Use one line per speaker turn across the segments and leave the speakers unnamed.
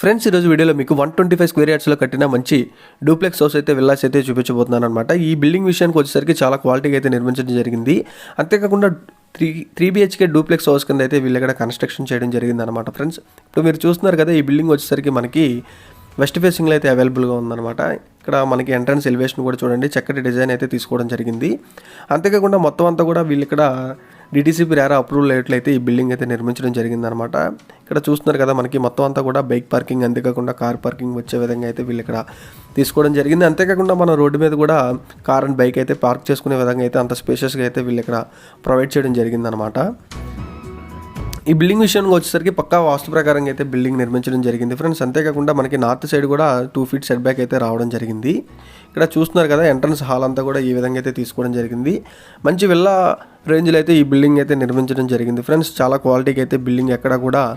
Friends ఈరోజు వీడియోలో మీకు వన్ ట్వంటీ ఫైవ్ స్క్వేర్ యార్డ్స్లో కట్టిన మంచి డూప్లెక్స్ హౌస్ అయితే విల్లాస్ అయితే చూపించబోతున్నాను అనమాట ఈ బిల్డింగ్ విషయానికి వచ్చేసరికి చాలా క్వాలిటీగా అయితే నిర్మించడం జరిగింది. అంతేకాకుండా three three BHK duplex house కింద అయితే వీళ్ళు ఇక్కడ కన్స్ట్రక్షన్ చేయడం జరిగింది అనమాట ఫ్రెండ్స్. ఇప్పుడు మీరు చూస్తున్నారు కదా ఈ బిల్డింగ్ వచ్చేసరికి మనకి వెస్ట్ ఫేసింగ్లో అయితే అవైలబుల్గా ఉందన్నమాట. ఇక్కడ మనకి ఎంట్రన్స్ ఎలివేషన్ కూడా చూడండి చక్కటి డిజైన్ అయితే తీసుకోవడం జరిగింది. అంతేకాకుండా మొత్తం అంతా కూడా వీళ్ళు ఇక్కడ డిటీసీపీ రేరా అప్రూవల్ అయితే ఈ బిల్డింగ్ అయితే నిర్మించడం జరిగిందనమాట ఇక్కడ చూస్తున్నారు కదా మనకి మొత్తం అంతా కూడా బైక్ పార్కింగ్ అంతేకాకుండా కార్ పార్కింగ్ వచ్చే విధంగా అయితే వీళ్ళు ఇక్కడ తీసుకోవడం జరిగింది. అంతేకాకుండా మన రోడ్డు మీద కూడా కార్ అండ్ బైక్ అయితే పార్క్ చేసుకునే విధంగా అయితే అంత స్పేషియస్గా అయితే వీళ్ళు ఇక్కడ ప్రొవైడ్ చేయడం జరిగిందనమాట ఈ బిల్డింగ్ విషయానికి వచ్చేసరికి పక్కా వాస్తు ప్రకారంగా అయితే బిల్డింగ్ నిర్మించడం జరిగింది. ఫ్రెండ్స్ అంతేకాకుండా మనకి నార్త్ సైడ్ కూడా టూ ఫీట్ సెట్ బ్యాక్ అయితే రావడం జరిగింది. ఇక్కడ చూస్తున్నారు కదా ఎంట్రన్స్ హాల్ అంతా కూడా ఈ విధంగా అయితే తీసుకోవడం జరిగింది. మంచి విల్లా రేంజ్లో అయితే ఈ బిల్డింగ్ అయితే నిర్మించడం జరిగింది. ఫ్రెండ్స్ చాలా క్వాలిటీకి అయితే బిల్డింగ్ ఎక్కడ కూడా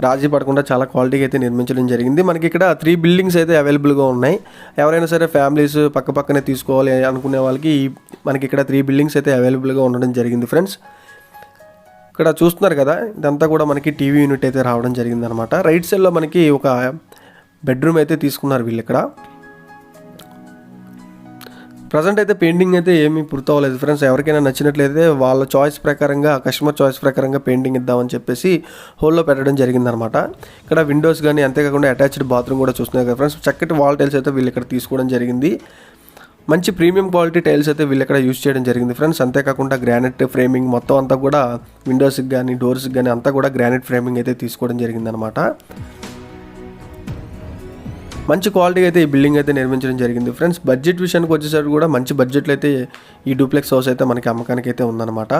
రాజీ పడకుండా చాలా క్వాలిటీగా అయితే నిర్మించడం జరిగింది. మనకి ఇక్కడ త్రీ బిల్డింగ్స్ అయితే అవైలబుల్గా ఉన్నాయి. ఎవరైనా సరే ఫ్యామిలీస్ పక్క పక్కనే తీసుకోవాలి అనుకునే వాళ్ళకి ఈ- మనకి ఇక్కడ త్రీ బిల్డింగ్స్ అయితే అవైలబుల్గా ఉండడం జరిగింది. ఫ్రెండ్స్ ఇక్కడ చూస్తున్నారు కదా ఇదంతా కూడా మనకి టీవీ యూనిట్ అయితే రావడం జరిగిందనమాట. రైట్ సైడ్లో మనకి ఒక బెడ్రూమ్ అయితే తీసుకున్నారు వీళ్ళు ఇక్కడ. ప్రజెంట్ అయితే పెయింటింగ్ అయితే ఏమీ పూర్తవ్వలేదు ఫ్రెండ్స్. ఎవరికైనా నచ్చినట్లయితే వాళ్ళ చాయిస్ ప్రకారంగా కస్టమర్ చాయిస్ ప్రకారంగా పెయింటింగ్ ఇద్దామని చెప్పేసి హోల్లో పెట్టడం జరిగిందనమాట. ఇక్కడ విండోస్ కానీ అంతేకాకుండా అటాచ్డ్ బాత్రూమ్ కూడా చూస్తున్నారు కదా ఫ్రెండ్స్. చక్కటి వాల్ టైల్స్ అయితే వీళ్ళు ఇక్కడ తీసుకోవడం జరిగింది. మంచి ప్రీమియం క్వాలిటీ టైల్స్ అయితే వీళ్ళు ఇక్కడ యూస్ చేయడం జరిగింది ఫ్రెండ్స్. అంతేకాకుండా గ్రానైట్ ఫ్రేమింగ్ మొత్తం అంతా కూడా విండోస్కి కానీ డోర్స్కి కానీ అంతా కూడా గ్రానైట్ ఫ్రేమింగ్ అయితే తీసుకోవడం జరిగిందనమాట మంచి క్వాలిటీ అయితే ఈ బిల్డింగ్ అయితే నిర్మించడం జరిగింది ఫ్రెండ్స్. బడ్జెట్ విషయానికి వచ్చేసరికి కూడా మంచి బడ్జెట్లో అయితే ఈ డూప్లెక్స్ హౌస్ అయితే మనకి అమ్మకానికి అయితే ఉందన్నమాట.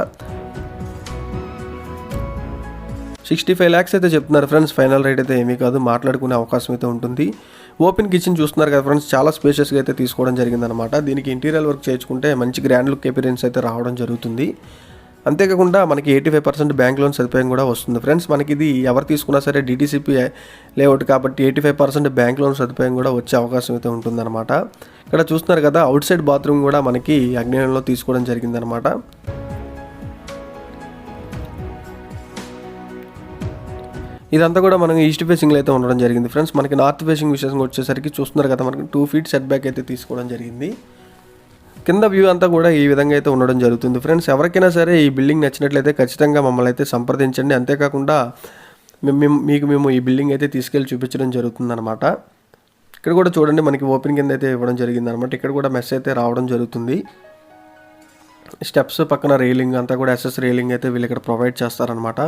సిక్స్టీ ఫైవ్ ల్యాక్స్ అయితే చెప్తున్నారు ఫ్రెండ్స్. ఫైనల్ రేట్ అయితే ఏమీ కాదు. మాట్లాడుకునే అవకాశం అయితే ఉంటుంది. ఓపెన్ కిచెన్ చూస్తున్నారు కదా ఫ్రెండ్స్ చాలా స్పేషియస్గా అయితే తీసుకోవడం జరిగిందనమాట దీనికి ఇంటీరియర్ వర్క్ చేయించుకుంటే మంచి గ్రాండ్ లుక్ ఎపిరియన్స్ అయితే రావడం జరుగుతుంది. అంతేకాకుండా మనకి eighty five percent bank loan సదుపాయం కూడా వస్తుంది ఫ్రెండ్స్. మనకి ఇది ఎవరు తీసుకున్నా సరే డీటీసీపీ లేఅవుట్ కాబట్టి eighty five percent bank loan సదుపాయం కూడా వచ్చే అవకాశం అయితే ఉంటుందన్నమాట. ఇక్కడ చూస్తున్నారు కదా అవుట్ సైడ్ బాత్రూమ్ కూడా మనకి అగ్నేయంలో తీసుకోవడం జరిగిందనమాట ఇదంతా కూడా మనం ఈస్ట్ ఫేసింగ్లో అయితే ఉండడం జరిగింది. ఫ్రెండ్స్ మనకి నార్త్ ఫేసింగ్ విషయం వచ్చేసరికి చూస్తున్నారు కదా మనకి టూ ఫీట్ సెట్ బ్యాక్ అయితే తీసుకోవడం జరిగింది. కింద వ్యూ అంతా కూడా ఈ విధంగా అయితే ఉండడం జరుగుతుంది. ఫ్రెండ్స్ ఎవరికైనా సరే ఈ బిల్డింగ్ నచ్చినట్లయితే ఖచ్చితంగా మమ్మల్ని అయితే సంప్రదించండి. అంతేకాకుండా మేము- మీకు మేము ఈ బిల్డింగ్ అయితే తీసుకెళ్ళి చూపించడం జరుగుతుందన్నమాట. ఇక్కడ కూడా చూడండి మనకి ఓపెన్ కింద అయితే ఇవ్వడం జరిగింది అనమాట ఇక్కడ కూడా మెస్ అయితే రావడం జరుగుతుంది. స్టెప్స్ పక్కన రైలింగ్ అంతా కూడా ఎస్ఎస్ రైలింగ్ అయితే వీళ్ళు ఇక్కడ ప్రొవైడ్ చేస్తారనమాట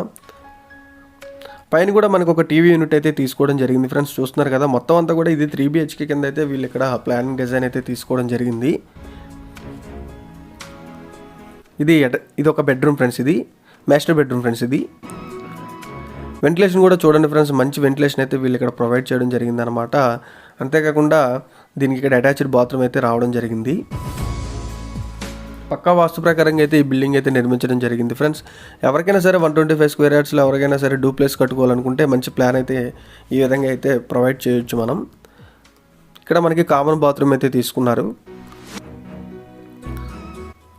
పైన కూడా మనకు ఒక టీవీ యూనిట్ అయితే తీసుకోవడం జరిగింది. ఫ్రెండ్స్ చూస్తున్నారు కదా మొత్తం అంతా కూడా ఇది త్రీ బిహెచ్కే కింద అయితే వీళ్ళు ఇక్కడ ప్లానింగ్ డిజైన్ అయితే తీసుకోవడం జరిగింది. ఇది ఇది ఒక బెడ్రూమ్ ఫ్రెండ్స్ ఇది. మాస్టర్ బెడ్రూమ్ ఫ్రెండ్స్ ఇది. వెంటిలేషన్ కూడా చూడండి ఫ్రెండ్స్ మంచి వెంటిలేషన్ అయితే వీళ్ళు ఇక్కడ ప్రొవైడ్ చేయడం జరిగింది అనమాట అంతేకాకుండా దీనికి ఇక్కడ అటాచ్డ్ బాత్రూమ్ అయితే రావడం జరిగింది. పక్కా వాస్తు ప్రకారంగా అయితే ఈ బిల్డింగ్ అయితే నిర్మించడం జరిగింది ఫ్రెండ్స్. ఎవరికైనా సరే వన్ ట్వంటీ ఫైవ్ స్క్వేర్ యార్డ్స్లో ఎవరికైనా సరే డూప్లెక్స్ కట్టుకోవాలనుకుంటే మంచి ప్లాన్ అయితే ఈ విధంగా అయితే ప్రొవైడ్ చేయొచ్చు మనం. ఇక్కడ మనకి కామన్ బాత్రూమ్ అయితే తీసుకున్నారు.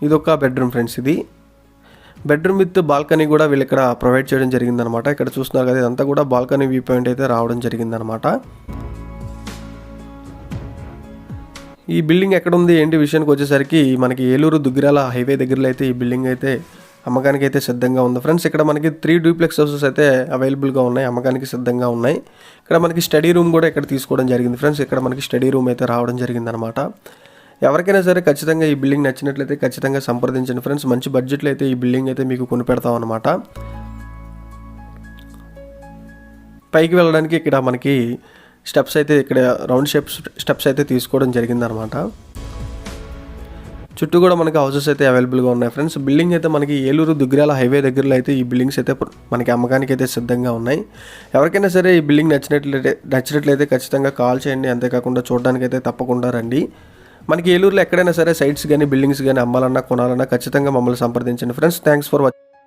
ఇది ఒక బెడ్రూమ్ ఫ్రెండ్స్ ఇది. బెడ్రూమ్ విత్ బాల్కనీ కూడా వీళ్ళు ఇక్కడ ప్రొవైడ్ చేయడం జరిగిందనమాట ఇక్కడ చూస్తున్నారు కదా ఇదంతా కూడా బాల్కనీ వ్యూ పాయింట్ అయితే రావడం జరిగిందనమాట ఈ బిల్డింగ్ ఎక్కడ ఉంది ఏంటి విషయానికి వచ్చేసరికి మనకి ఏలూరు దుగ్గిరాల హైవే దగ్గరలో అయితే ఈ బిల్డింగ్ అయితే అమ్మకానికి అయితే సిద్ధంగా ఉంది. ఫ్రెండ్స్ ఇక్కడ మనకి త్రీ డూప్లెక్స్ హౌసెస్ అయితే అవైలబుల్గా ఉన్నాయి అమ్మకానికి సిద్ధంగా ఉన్నాయి. ఇక్కడ మనకి స్టడీ రూమ్ కూడా ఇక్కడ తీసుకోవడం జరిగింది. ఫ్రెండ్స్ ఇక్కడ మనకి స్టడీ రూమ్ అయితే రావడం జరిగిందనమాట ఎవరికైనా సరే ఖచ్చితంగా ఈ బిల్డింగ్ నచ్చినట్లయితే ఖచ్చితంగా సంప్రదించండి. ఫ్రెండ్స్ మంచి బడ్జెట్లో అయితే ఈ బిల్డింగ్ అయితే మీకు కొనిపెడతాం అనమాట పైకి వెళ్ళడానికి ఇక్కడ మనకి స్టెప్స్ అయితే ఇక్కడ రౌండ్ షేప్స్ స్టెప్స్ అయితే తీసుకోవడం జరిగిందనమాట చుట్టూ కూడా మనకి హౌసెస్ అయితే అవైలబుల్గా ఉన్నాయి ఫ్రెండ్స్. బిల్డింగ్ అయితే మనకి ఏలూరు దుగ్గిరాల హైవే దగ్గరలో అయితే ఈ బిల్డింగ్స్ అయితే మనకి అమ్మకానికి అయితే సిద్ధంగా ఉన్నాయి. ఎవరికైనా సరే ఈ బిల్డింగ్ నచ్చినట్లయితే నచ్చినట్లయితే ఖచ్చితంగా కాల్ చేయండి. అంతేకాకుండా చూడడానికి అయితే తప్పకుండా రండి. మనకి ఏలూరులో ఎక్కడైనా సరే సైట్స్ కానీ బిల్డింగ్స్ కానీ అమ్మాలన్నా కొనాలన్నా ఖచ్చితంగా మమ్మల్ని సంప్రదించండి. Friends thanks for watching